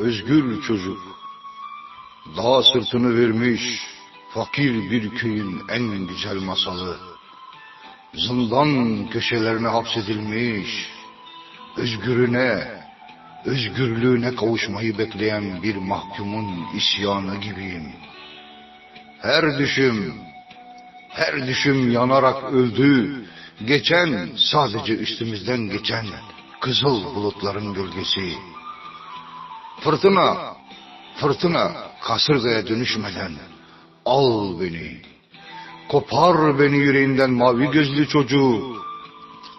özgür çocuk. Dağ sırtını vermiş, fakir bir köyün en güzel masalı. Zindan köşelerine hapsedilmiş, özgürüne, özgürlüğüne kavuşmayı bekleyen bir mahkumun isyanı gibiyim. Her düşüm, her düşüm yanarak öldü. Geçen, sadece üstümüzden geçen kızıl bulutların gölgesi. Fırtına, fırtına kasırgaya dönüşmeden al beni. Kopar beni yüreğinden mavi gözlü çocuk.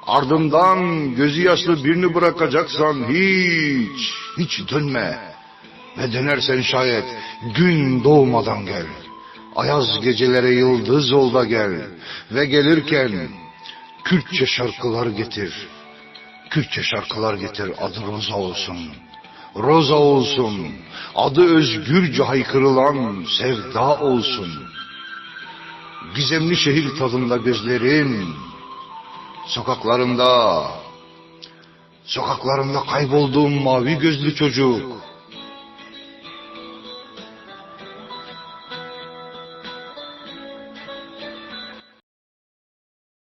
Ardından gözü yaşlı birini bırakacaksan hiç, hiç dönme. Ve dönersen şayet gün doğmadan gel. Ayaz gecelere yıldız ol da gel. Ve gelirken Kürtçe şarkılar getir. Kürtçe şarkılar getir adı Roza olsun. Roza olsun. Adı özgürce haykırılan sevda olsun. Gizemli şehir tadında gözlerin. Sokaklarında, sokaklarında kaybolduğum mavi gözlü çocuk.